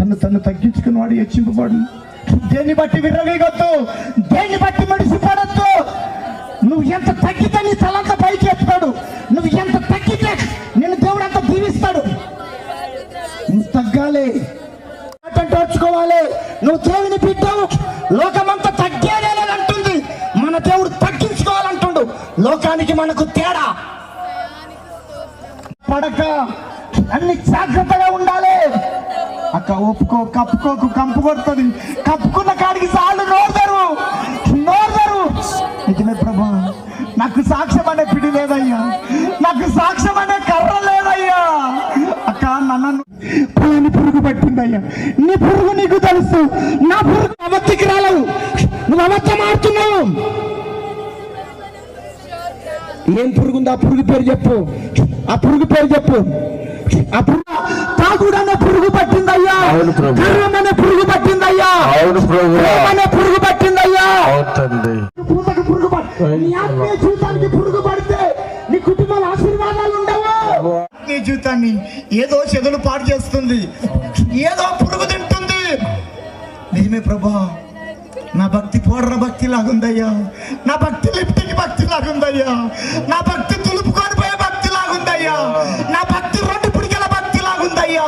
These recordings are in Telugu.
తను తను తగ్గించుకున్నవాడు హెచ్చింపబడు దేన్ని బట్టి విర్రవీగొద్దు? దేన్ని బట్టి మడిసిపడద్దు నువ్వు ఎంత తగ్గితే నీ తలంత పైకి ఎత్తాడు నువ్వు ఎంత తగ్గితే నిన్ను దేవుడు అంత దీవిస్తాడు. నువ్వు తగ్గాలి. అంటే నువ్వు దేవుని బిడ్డవు. లోకమంతా తగ్గేదేలేని అంటుంది. మన దేవుడు తగ్గించుకోవాలంటుండు. లోకానికి మనకు తేడా. పడక. అన్ని జాగ్రత్తగా ఉండాలి. అక్క ఒప్పుకో కప్పుకోకు కంపు కొడుతుంది. కప్పుకున్న కాడికి చాలు నోరుదరు నోరుదరు నిజమే ప్రభా? నాకు సాక్ష్యం అనే పిడి లేదయ్యా. నాకు సాక్ష్యం అనే కర్ర లేదయ్యా. అక్క నన్ను పులిని పురుగు పట్టిందయ్యా. నీ పురుగు నీకు తెలుసు. నా పురుగు అవత్తికి రాలవు నువ్వు అవత్త మారుతున్నావు ఏం పురుగు ఉంది ఆ పురుగు పేరు చెప్పు. ఆ పురుగు పేరు చెప్పు. ఆ పురుగు తాగుడు అనే పురుగు పట్టిందయ్యా. గర్వం అనే పురుగు పట్టిందయ్యా. అనే పురుగు పట్టిందయ్యా. అవుతుంది పూతకు పురుగు జీవితానికి పురుగు పడితే నీ కుటుంబాల ఆశీర్వాదాలు ఉండవు? నీ జీవితాన్ని ఏదో చెదులు పాడు చేస్తుంది. ఏదో పురుగు తింటుంది. నిజమే ప్రభా నా భక్తి పోడ్ర భక్తి లాగుందయ్యా. నా భక్తి లిప్టికి భక్తి లాగుందయ్యా. నా భక్తి తులుపుకొని పోయే భక్తి లాగుందయ్యా. నా భక్తి రెండు పిడికల భక్తి లాగుందయ్యా.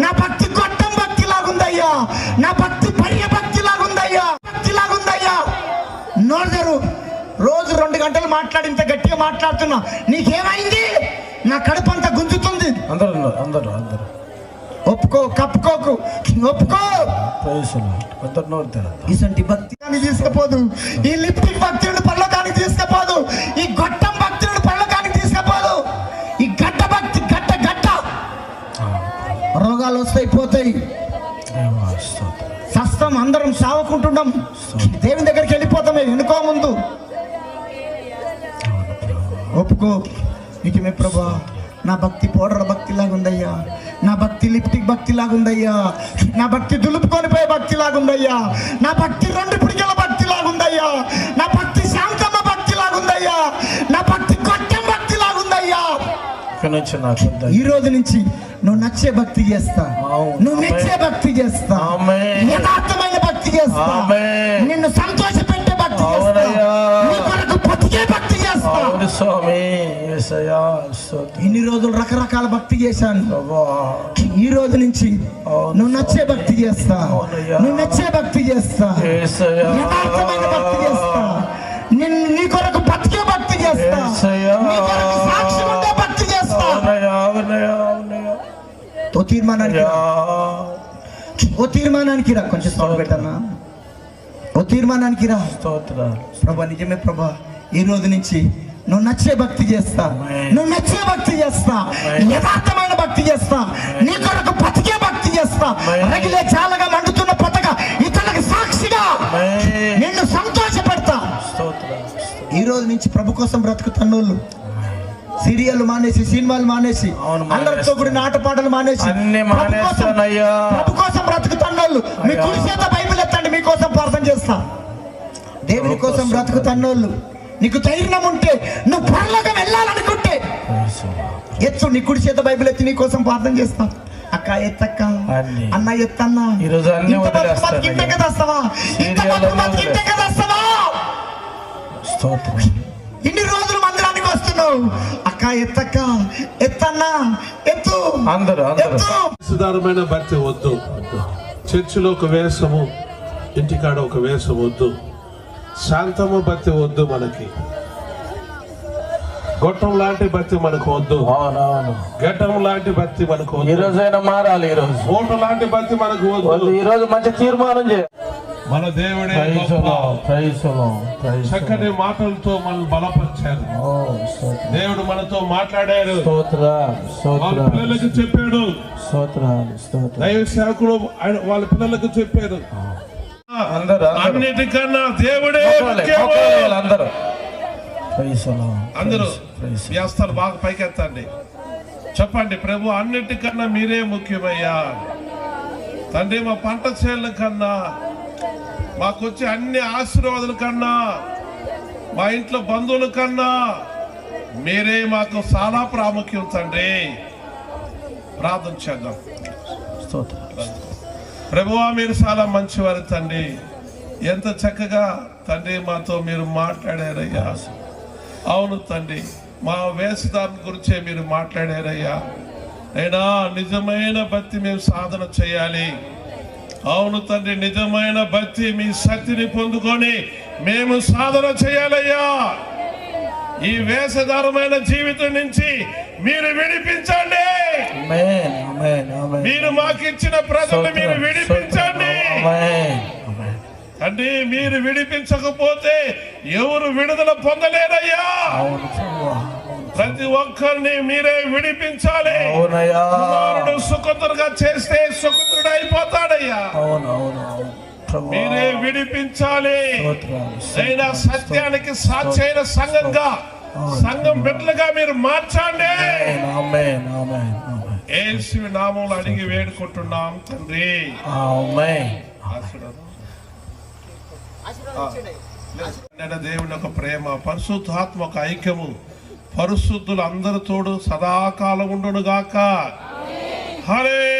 నా భక్తి గొట్టం భక్తి లాగుందయ్యా. నా భక్తి పర్య భక్తి లాగుందయ్యా. భక్తి లాగుందయ్యా. నోడరు రోజు రెండు గంటలు మాట్లాడింత గట్టిగా మాట్లాడుతున్నా. నీకేమైంది? నా కడుపు అంతా గుంజుతుంది. అందరూ అందరు అందరూ అందరూ. ఒప్పుకో కప్పుకోకు. ఒప్పుకో. ఇసంటి భక్తి కానీ తీసుకపోదు. ఈ లిప్టిక్ భక్తుడు పళ్ళకానికి తీసుకపోదు. ఈ గొట్టం భక్తుడు పళ్ళకానికి తీసుకపోదు. ఈ గడ్డ భక్తి గడ్డ గడ్డ రోగాలు వస్తాయి పోతాయి. సస్తం అందరం సావుకుంటున్నాం. దేవుని దగ్గరికి వెళ్ళిపోతాం ఎన్నుకో ముందు. ఒప్పుకో. నిజమే ప్రభా. నా భక్తి పౌడర్ భక్తి లాగుందయ్యా నా భక్తి లిప్టిక్ భక్తి లాగుందయ్యా నా భక్తి దులుపుకొని పోయే భక్తి లాగుందయ్యా నా భక్తి రెండు పిడికల భక్తి లాగుందయ్యా నా భక్తి శాంతమ్మ భక్తి లాగుందయ్యా నా భక్తి కొట్టం భక్తి లాగుందయ్యా ఇక్కడ నుంచి నాకు వద్దు. ఈ రోజు నుంచి నువ్వు నచ్చే భక్తి చేస్తా. నువ్వు మెచ్చే భక్తి చేస్తా. యథార్థమైన భక్తి చేస్తా. నిన్ను సంతోష పెట్టే భక్తి చేస్తా. నీ కొరకు బతికే భక్తి చేస్తా. స్వామి. స్తోత్రం. ఇన్ని రోజులు రకరకాల భక్తి చేశాను. ఈ రోజు నుంచి నువ్వు నచ్చే భక్తి చేస్తా. నువ్వు నచ్చే భక్తి చేస్తా. యథార్థమైన భక్తి చేస్తా నిన్ను నీ కొరకు బతికే భక్తి చేస్తా సాక్ష్యం ఉండే భక్తి చేస్తా. ఓ తీర్మానానికి. ఓ తీర్మానానికి రా కొంచెం సౌండ్ పెట్టన్నా ఓ తీర్మానానికి రా. ప్రభా నిజమే ప్రభా ఈ రోజు నుంచి నువ్వు నచ్చే భక్తి చేస్తా. నువ్వు నచ్చే భక్తి చేస్తా. యథార్థమైన భక్తి చేస్తా నీ కొరకు బతికే భక్తి చేస్తా. రగిలే చాలగా మండుతున్న పతక ఇతరులకు సాక్షిగా. నిన్ను సంతోషపెడతా. ఈ రోజు నుంచి ప్రభు కోసం బ్రతుకుతున్నోళ్ళు సీరియల్ మానేసి సినిమాలు మానేసి. అందరితో కూడిన ఆటపాటలు మానేసి ప్రభు కోసం- బ్రతుకుతున్నోళ్ళు మీ. కుడి చేత బైబిల్ ఎత్తండి మీకోసం ప్రార్థన చేస్తా దేవుని కోసం బ్రతుకుతున్నోళ్ళు నీకు ధైర్యం ఉంటే నువ్వు పరలోకం వెళ్ళాలనుకుంటే. ఎత్తు నీ కుడి చేత బైబిల్ ఎత్తి నీ కోసం ప్రార్థన చేస్తా. అక్క ఎత్తక్క. అన్ని. ఎత్తన్న. అన్ని. ఇన్ని రోజులు మందిరానికి వస్తున్నావు. అక్క ఎత్తక్క. ఎత్తన్నా. ఎత్తు. అందరూ సుధారమైన భక్తి వద్దు. చర్చిలో ఒక వేషము ఇంటికాడ ఒక వేషం వద్దు. శాంతము భక్తి వద్దు మనకి. గొట్టం లాంటి భక్తి మనకు వద్దు. అవునవును. గడ్డం లాంటి భక్తి మనకు ఈ రోజైనా మారాలి ఈ రోజు. ఓటు లాంటి భక్తి మనకు వద్దు. ఈ రోజు మంచి తీర్మానం చేయాలి మన దేవుడే. చక్కని మాటలతో మనం బలపరిచారు. దేవుడు మనతో మాట్లాడాడు వాళ్ళ పిల్లలకు చెప్పాడు. దైవ సేవకుడు ఆయన వాళ్ళ పిల్లలకు చెప్పారు. అందరూ అన్నిటికన్నా దేవుడే అందరూ. అందరూ హస్తాలు బాగా పైకెత్తండి. చెప్పండి ప్రభు అన్నిటికన్నా మీరే ముఖ్యమయ్యా. తండ్రి మా పంట చేనుల కన్నా మాకొచ్చే అన్ని ఆశీర్వాదాల కన్నా మా ఇంట్లో బంధువుల కన్నా మీరే మాకు చాలా ప్రాముఖ్యం తండ్రి. ప్రార్థన చేద్దాం. ప్రభువా మీరు చాలా మంచివారు తండ్రి. ఎంత చక్కగా తండ్రి మాతో మీరు మాట్లాడారయ్యా. అవును తండ్రి మా వేషధారణ గురించే మీరు మాట్లాడారయ్యా. అయినా నిజమైన భక్తి మేము సాధన చేయాలి. అవును తండ్రి నిజమైన భక్తి మీ శక్తిని పొందుకొని మేము సాధన చేయాలయ్యా. ఈ వేషధారమైన జీవితం నుంచి మీరు విడిపించండి. ఆమేన్ ఆమేన్ మీరు మాకు ఇచ్చిన ప్రజలు మీరు విడిపించండి. అంటే మీరు విడిపించకపోతే ఎవరు విడుదల పొందలేరయ్యా ప్రతి ఒక్కరిని మీరే విడిపించాలి. కుమారుడు సుఖతుడుగా చేస్తే సుఖతుడు అయిపోతాడయ్యా. మీరే విడిపించాలి. అయినా సత్యానికి సాక్షైన సంఘంగా సంఘం బిడ్డలుగా మీరు మార్చండి. ఏసు నామంలో అడిగి వేడుకుంటున్నాం తండ్రి. దేవుని యొక్క ప్రేమ పరిశుద్ధాత్మ ఒక ఐక్యము పరిశుద్ధులు అందరి తోడు సదాకాలం ఉండును గాక హరే